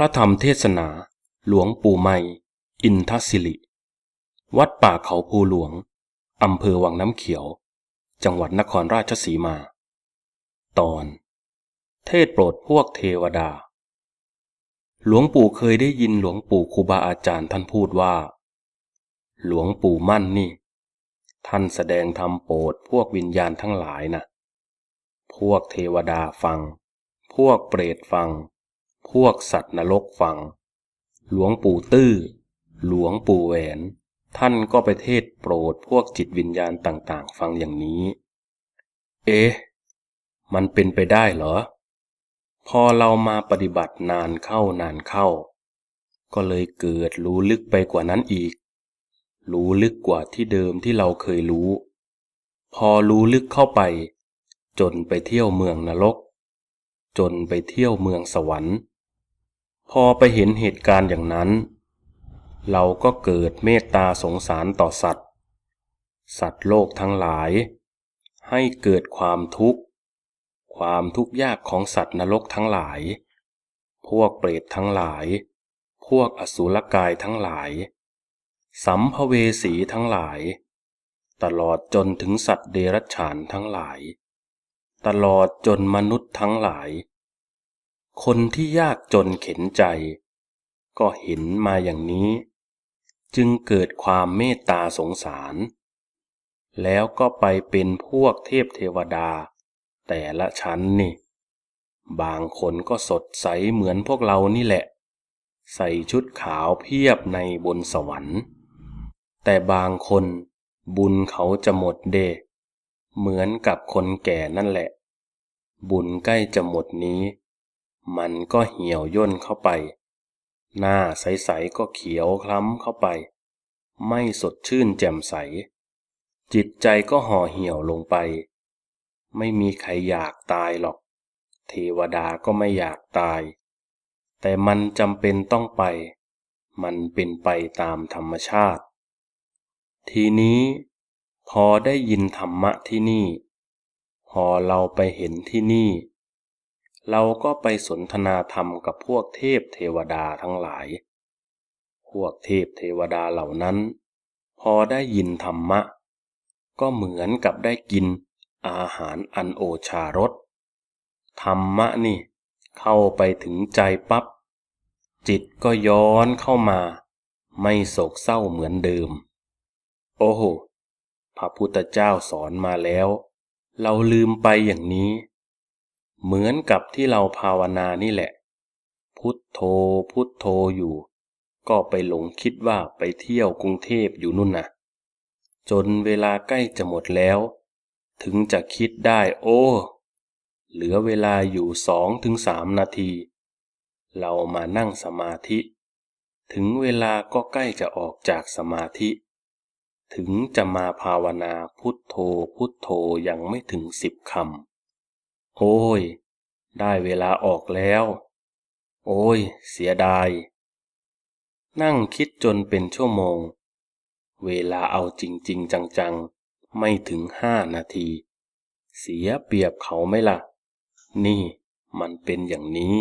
พระธรรมเทศนา หลวงปู่ไม่ อินทศิริ วัดป่าเขาภูหลวง อำเภอวังน้ำเขียว จังหวัดนครราชสีมา ตอน เทศโปรดพวกเทวดา หลวงปู่เคยได้ยินหลวงปู่ครูบาอาจารย์ท่านพูดว่า หลวงปู่มั่นนี่ ท่านแสดงธรรมโปรดพวกวิญญาณทั้งหลายนะ พวกเทวดาฟัง พวกเปรตฟัง พวกสัตว์นรกฟัง หลวงปู่ตื้อ หลวงปู่แหวน ท่านก็ไปเทศโปรดพวกจิตวิญญาณต่างๆ ฟังอย่างนี้ เอ๊ะ มันเป็นไปได้เหรอ พอเรามาปฏิบัตินานเข้านานเข้า ก็เลยเกิดรู้ลึกไปกว่านั้นอีก รู้ลึกกว่าที่เดิมที่เราเคยรู้ พอรู้ลึกเข้าไป จนไปเที่ยวเมืองนรกจนไปเที่ยวเมืองสวรรค์ พอไปเห็นเหตุการณ์อย่างนั้น เราก็เกิดเมตตาสงสารต่อสัตว์ สัตว์โลกทั้งหลาย ให้เกิดความทุกข์ ความทุกข์ยากของสัตว์นรกทั้งหลาย พวกเปรตทั้งหลาย พวกอสุรกายทั้งหลาย สัมภเวสีทั้งหลาย ตลอดจนถึงสัตว์เดรัจฉานทั้งหลาย ตลอดจนมนุษย์ทั้งหลาย คนที่ยากจนเข็นใจ ก็เห็นมาอย่างนี้ จึงเกิดความเมตตาสงสาร แล้วก็ไปเป็นพวกเทพเทวดา แต่ละชั้นนี่ บางคนก็สดใสเหมือนพวกเรานี่แหละ ใส่ชุดขาวเพียบในบนสวรรค์ แต่บางคนบุญเขาจะหมดเด เหมือนกับคนแก่นั่นแหละ บุญใกล้จะหมดนี้ มันก็เหี่ยวย่นเข้าไป หน้าใสๆก็เขียวคล้ำเข้าไป ไม่สดชื่นแจ่มใส จิตใจก็ห่อเหี่ยวลงไป ไม่มีใครอยากตายหรอก เทวดาก็ไม่อยากตาย แต่มันจำเป็นต้องไป มันเป็นไปตามธรรมชาติ ทีนี้พอได้ยินธรรมะที่นี่ พอเราไปเห็นที่นี่ เราก็ไปสนทนาธรรมกับพวกเทพเทวดาทั้งหลาย พวกเทพเทวดาเหล่านั้น พอได้ยินธรรมะ ก็เหมือนกับได้กินอาหารอันโอชารส ธรรมะนี่ เข้าไปถึงใจปับ๊บ จิตก็ย้อนเข้ามา ไม่โศกเศร้าเหมือนเดิม โอ้โห พระพุทธเจ้าสอนมาแล้ว เราลืมไปอย่างนี้ เหมือนกับที่เราภาวนานี่แหละ พุทโธพุทโธอยู่ ก็ไปหลงคิดว่าไปเที่ยวกรุงเทพอยู่นู่นนะจนเวลาใกล้จะหมดแล้ว ถึงจะคิดได้โอ้ เหลือเวลาอยู่สองถึงสามนาที เรามานั่งสมาธิ ถึงเวลาก็ใกล้จะออกจากสมาธิ ถึงจะมาภาวนาพุทโธพุทโธยังไม่ถึงสิบคำ โอ้ย ได้เวลาออกแล้ว โอ้ย เสียดาย นั่งคิดจนเป็นชั่วโมง เวลาเอาจริง ๆ จัง ๆ ไม่ถึงห้านาที เสียเปรียบเขาไหมล่ะ นี่มันเป็นอย่างนี้